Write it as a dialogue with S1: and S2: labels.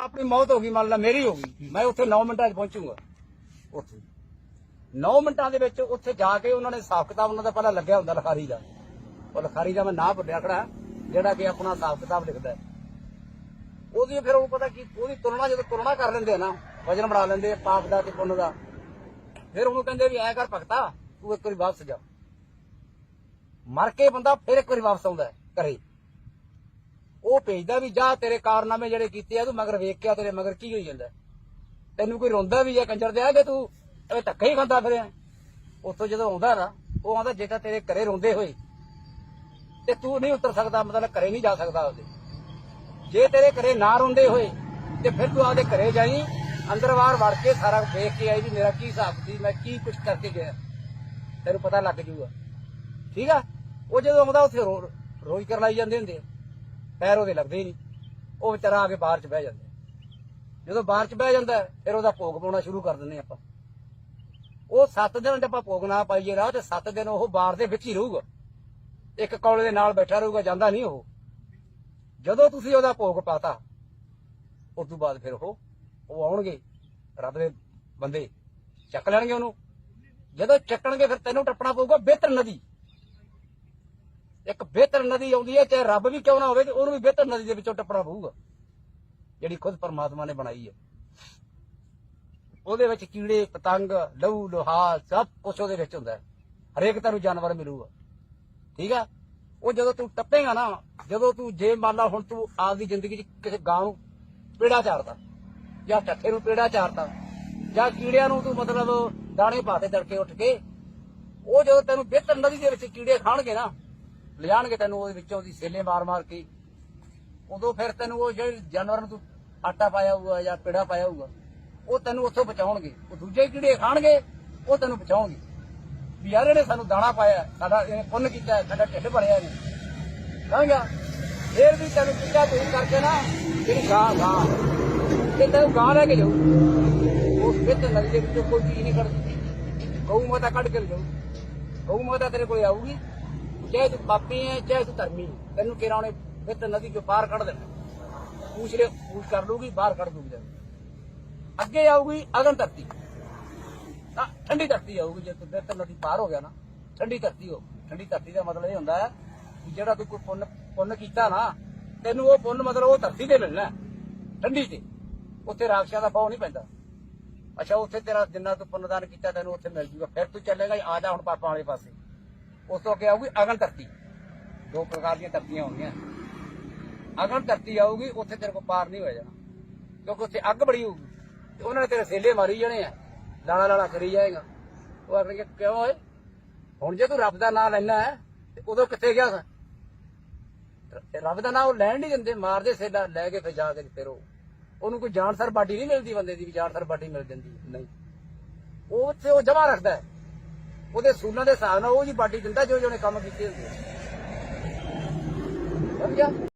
S1: ਆਪਣੀ ਮੌਤ ਹੋ ਗਈ, ਮੰਨ ਲਾ ਮੇਰੀ ਹੋ ਗਈ, ਮੈਂ ਉੱਥੇ 9 ਮਿੰਟਾਂ 'ਚ ਪਹੁੰਚੂਗਾ। ਉੱਥੇ। 9 ਮਿੰਟਾਂ ਦੇ ਵਿੱਚ ਉੱਥੇ ਜਾ ਕੇ ਉਹਨਾਂ ਨੇ ਹਿਸਾਬ ਕਿਤਾਬ ਉਹਨਾਂ ਦਾ ਪਹਿਲਾਂ ਲੱਗਿਆ ਹੁੰਦਾ ਲਖਾਰੀ ਦਾ। ਉਹ ਲਖਾਰੀ ਦਾ ਮੈਂ ਨਾਂ ਭੁੱਲਿਆ ਖੜਾ, ਜਿਹੜਾ ਕਿ ਆਪਣਾ ਹਿਸਾਬ ਕਿਤਾਬ ਲਿਖਦਾ ਉਹਦੀ ਫਿਰ ਉਹ ਪਤਾ ਕੀ, ਉਹਦੀ ਤੁਲਨਾ ਜਦੋਂ ਤੁਲਨਾ ਕਰ ਲੈਂਦੇ ਆ ਨਾ, ਵਜਨ ਬਣਾ ਲੈਂਦੇ ਆ, ਪਾਪ ਦਾ ਤੇ ਪੁੰਨ ਦਾ। ਫਿਰ ਉਹਨੂੰ ਕਹਿੰਦੇ ਵੀ ਐ ਕਰ ਭਗਤਾ, ਤੂੰ ਇੱਕ ਵਾਰੀ ਵਾਪਸ ਜਾ। ਮਰ ਕੇ ਬੰਦਾ ਫਿਰ ਇੱਕ ਵਾਰੀ ਵਾਪਸ ਆਉਂਦਾ ਘਰੇ। ਉਹ ਭੇਜਦਾ ਵੀ ਜਾ, ਤੇਰੇ ਕਾਰਨਾਮੇ ਜਿਹੜੇ ਕੀਤੇ ਆ ਤੂੰ ਮਗਰ ਵੇਖ ਕੇ ਆ, ਤੇਰੇ ਮਗਰ ਕੀ ਹੋਈ ਜਾਂਦਾ। ਤੈਨੂੰ ਕੋਈ ਰੋਂਦਾ ਵੀ ਹੈ, ਕੰਜਰ ਦੇ ਆ ਕਿ ਤੂੰ? ਐਵੇਂ ਧੱਕੇ ਹੀ ਖਾਂਦਾ ਫਿਰਿਆ। ਉੱਥੋਂ ਜਦੋਂ ਆਉਂਦਾ ਨਾ, ਉਹ ਆਉਂਦਾ ਜੇ ਤਾਂ ਤੇਰੇ ਘਰੇ ਰੋਂਦੇ ਹੋਏ, ਤੇ ਤੂੰ ਨਹੀਂ ਉਤਰ ਸਕਦਾ, ਮਤਲਬ ਘਰੇ ਨਹੀਂ ਜਾ ਸਕਦਾ ਉਹਦੇ। ਜੇ ਤੇਰੇ ਘਰੇ ਨਾ ਰੋਂਦੇ ਹੋਏ, ਤੇ ਫਿਰ ਤੂੰ ਆਪਦੇ ਘਰੇ ਜਾਈ, ਅੰਦਰ ਬਾਹਰ ਵੜ ਕੇ ਸਾਰਾ ਵੇਖ ਕੇ ਆਈ ਵੀ ਮੇਰਾ ਕੀ ਹਿਸਾਬ ਸੀ, ਮੈਂ ਕੀ ਕੁਛ ਕਰਕੇ ਗਿਆ। ਤੈਨੂੰ ਪਤਾ ਲੱਗ ਜੂਗਾ। ਠੀਕ ਆ? ਉਹ ਜਦੋਂ ਆਉਂਦਾ, ਉੱਥੇ ਰੋਜ਼ ਰੋਈ ਕਰ ਲਾਈ ਜਾਂਦੇ ਹੁੰਦੇ ਆ। ਪੈਰ ਉਹਦੇ ਲੱਗਦੇ ਹੀ ਨਹੀਂ। ਉਹ ਵਿਚਾਰਾ ਆ ਕੇ ਬਾਹਰ ਚ ਬਹਿ ਜਾਂਦਾ ਜਦੋਂ ਬਾਹਰ ਚ ਬਹਿ ਜਾਂਦਾ, ਫਿਰ ਉਹਦਾ ਭੋਗ ਪਾਉਣਾ ਸ਼ੁਰੂ ਕਰ ਦਿੰਦੇ ਆਪਾਂ। ਉਹ 7 ਦਿਨ ਜੇ ਆਪਾਂ ਭੋਗ ਨਾ ਪਾਈਏ ਰਾਹ ਤੇ 7 ਦਿਨ ਉਹ ਬਾਹਰ ਦੇ ਵਿੱਚ ਹੀ ਰਹੂਗਾ। ਇੱਕ ਕੌਲੇ ਦੇ ਨਾਲ ਬੈਠਾ ਰਹੂਗਾ, ਜਾਂਦਾ ਨਹੀਂ ਉਹ। ਜਦੋਂ ਤੁਸੀਂ ਉਹਦਾ ਭੋਗ ਪਾਤਾ, ਉਸ ਤੋਂ ਬਾਅਦ ਫਿਰ ਉਹ ਉਹ ਆਉਣਗੇ, ਰੱਬ ਦੇ ਬੰਦੇ ਚੱਕ ਲੈਣਗੇ ਉਹਨੂੰ। ਜਦੋਂ ਚੱਕਣਗੇ, ਫਿਰ ਤੈਨੂੰ ਟੱਪਣਾ ਪਊਗਾ ਬਿਹਤਰ ਨਦੀ। ਇੱਕ ਬਿਹਤਰ ਨਦੀ ਆਉਂਦੀ ਹੈ, ਚਾਹੇ ਰੱਬ ਵੀ ਕਿਉਂ ਨਾ ਹੋਵੇ, ਤੇ ਉਹਨੂੰ ਵੀ ਬਿਹਤਰ ਨਦੀ ਦੇ ਵਿੱਚੋਂ ਟੱਪਣਾ ਪਊਗਾ। ਜਿਹੜੀ ਖੁਦ ਪਰਮਾਤਮਾ ਨੇ ਬਣਾਈ ਹੈ। ਉਹਦੇ ਵਿੱਚ ਕੀੜੇ, ਪਤੰਗ, ਲਹੂ ਲੋਹਾ ਸਭ ਕੁਝ ਉਹਦੇ ਵਿੱਚ ਹੁੰਦਾ ਹੈ। ਹਰੇਕ ਤੈਨੂੰ ਜਾਨਵਰ ਮਿਲੂਗਾ। ਠੀਕ ਆ? ਉਹ ਜਦੋਂ ਤੂੰ ਟੱਪੇਗਾ ਨਾ, ਜਦੋਂ ਤੂੰ ਜੇ ਮੰਨ ਲਾ ਹੁਣ ਤੂੰ ਆਪਦੀ ਜ਼ਿੰਦਗੀ 'ਚ ਕਿਸੇ ਗਾਂ ਨੂੰ ਪੇੜਾ ਚਾਰਦਾ ਜਾਂ ਟੱਠੇ ਨੂੰ ਪੇੜਾ ਚਾਰਦਾ ਜਾਂ ਕੀੜਿਆਂ ਨੂੰ ਤੂੰ ਮਤਲਬ ਦਾਣੇ ਪਾਤੇ ਤੜਕੇ ਉੱਠ ਕੇ, ਉਹ ਜਦੋਂ ਤੈਨੂੰ ਬਿਹਤਰ ਨਦੀ ਦੇ ਵਿੱਚ ਕੀੜੇ ਖਾਣਗੇ ਨਾ ਲਿਜਾਣਗੇ ਤੈਨੂੰ, ਉਹਦੇ ਵਿੱਚੋਂ ਦੀ ਸੇਲੇ ਮਾਰ ਮਾਰ ਕੇ। ਉਦੋਂ ਫਿਰ ਤੈਨੂੰ ਉਹ ਜਿਹੜੇ ਜਾਨਵਰ ਨੂੰ ਤੂੰ ਆਟਾ ਪਾਇਆ ਹੋਊਗਾ ਜਾਂ ਪੇੜਾ ਪਾਇਆ ਹੋਊਗਾ, ਉਹ ਤੈਨੂੰ ਉੱਥੋਂ ਬਚਾਉਣਗੇ। ਉਹ ਦੂਜੇ ਕੀੜੇ ਖਾਣਗੇ, ਉਹ ਤੈਨੂੰ ਬਚਾਉਣਗੇ। ਵੀ ਯਾਰ ਇਹਨੇ ਸਾਨੂੰ ਦਾਣਾ ਪਾਇਆ, ਸਾਡਾ ਇਹ ਪੁੰਨ ਕੀਤਾ, ਸਾਡਾ ਢਿੱਡ ਭਰਿਆ ਨੇ ਸਮਝਿਆ ਫੇਰ ਵੀ ਤੈਨੂੰ ਕਿੱਡਾ ਦੂਰ ਕਰਕੇ ਨਾ ਜਿਹੜੀ ਗਾਂ ਗਾਂ। ਤੇ ਤੈਨੂੰ ਗਾਂ ਲੈ ਕੇ ਜਾਊ। ਉਸ ਵਿੱਚ ਨਦੀ ਦੇ ਵਿੱਚੋਂ ਕੋਈ ਚੀਜ਼ ਨਹੀਂ ਕੱਢਦੀ ਗਊ ਮਾਤਾ ਕੱਢ ਕੇ ਜਾਊ ਗਊ ਮਾਤਾ ਤੇਰੇ ਕੋਲ ਆਊਗੀ। ਚਾਹੇ ਤੂੰ ਪਾਪੀ ਹੈ ਚਾਹੇ ਤੂੰ ਧਰਮੀ ਹੈ, ਤੈਨੂੰ ਕਿਹੜਾ ਉਹਨੇ ਵਿੱਚ ਨਦੀ ਚੋਂ ਬਾਹਰ ਕੱਢ ਦੇਣਾ। ਪੂਛ ਲੈ ਪੂਛ ਕਰ ਲੂਗੀ ਬਾਹਰ ਕੱਢ ਦੂਗੀ ਅੱਗੇ ਆਊਗੀ ਅਗਨ ਧਰਤੀ। ਤਾਂ ਠੰਡੀ ਧਰਤੀ ਆਊਗੀ ਜੇ ਤੂੰ ਬਿਹਤਰ ਨਦੀ ਪਾਰ ਹੋ ਗਿਆ ਨਾ। ਠੰਡੀ ਧਰਤੀ ਹੋ ਠੰਡੀ ਧਰਤੀ ਦਾ ਮਤਲਬ ਇਹ ਹੁੰਦਾ ਹੈ ਕਿ ਜਿਹੜਾ ਤੂੰ ਕੋਈ ਪੁੰਨ ਪੁੰਨ ਕੀਤਾ ਨਾ ਤੈਨੂੰ ਉਹ ਪੁੰਨ ਮਤਲਬ ਉਹ ਧਰਤੀ ਤੇ ਮਿਲਣਾ ਠੰਡੀ ਤੇ। ਉੱਥੇ ਰਾਖਸ਼ਾਂ ਦਾ ਬਹੁ ਨਹੀਂ ਪੈਂਦਾ। ਅੱਛਾ ਉੱਥੇ ਤੇਰਾ ਜਿੰਨਾ ਤੂੰ ਪੁੰਨਦਾਨ ਕੀਤਾ ਤੈਨੂੰ ਉੱਥੇ ਮਿਲ ਜੂਗਾ। ਫਿਰ ਤੂੰ ਚੱਲੇਗਾ ਆ ਜਾ ਹੁਣ ਪਾਪਾਂ ਵਾਲੇ ਪਾਸੇ। ਉਸ ਤੋਂ ਅੱਗੇ ਆਊਗੀ ਅਗਨ ਧਰਤੀ। ਦੋ ਪ੍ਰਕਾਰ ਦੀਆਂ ਧਰਤੀਆਂ ਹੋਣਗੀਆਂ। ਅਗਨ ਧਰਤੀ ਆਊਗੀ, ਉੱਥੇ ਤੇਰੇ ਕੋਲ ਪਾਰ ਨਹੀਂ ਹੋ ਜਾਣਾ। ਕਿਉਂਕਿ ਉੱਥੇ ਅੱਗ ਬੜੀ ਹੋਊਗੀ। ਤੇ ਉਹਨਾਂ ਨੇ ਤੇਰੇ ਸੇਲੇ ਮਾਰੀ ਜਾਣੇ ਆ। ਲਾਲਾ ਲਾਲਾ ਕਰੀ ਜਾਏਗਾ। ਉਹ ਆਖਣਗੇ ਕਿਉਂ ਓਏ? ਹੁਣ ਜੇ ਤੂੰ ਰੱਬ ਦਾ ਨਾਮ ਲੈਣਾ ਹੈ, ਤੇ ਉਦੋਂ ਕਿੱਥੇ ਗਿਆ ਸਾਂ? ਰੱਬ ਦਾ ਨਾਮ ਉਹ ਲੈਣ ਨਹੀਂ ਦਿੰਦੇ, ਮਾਰਦੇ ਸੇਲਾ, ਲੈ ਕੇ ਫਿਰ ਜਾ ਕੇ ਫਿਰ ਉਹ। ਉਹਨੂੰ ਕੋਈ ਜਾਨਸਰ ਬਾਡੀ ਨਹੀਂ ਮਿਲਦੀ ਬੰਦੇ ਦੀ, ਵੀ ਜਾਨਸਰ ਬਾਡੀ ਮਿਲ ਜਾਂਦੀ ਨਹੀਂ। ਉਹ ਉੱਥੇ ਉਹ ਜਮਾ ਰੱਖਦਾ ਹੈ। ਉਹਦੇ ਸੂਲਾਂ ਦੇ ਹਿਸਾਬ ਨਾਲ ਉਹ ਜੀ ਪਾਰਟੀ ਦਿੰਦਾ ਜੋ ਜੋ ਨੇ ਕੰਮ ਕੀਤੇ ਹੁੰਦੇ ਆ। ਸਮਝਿਆ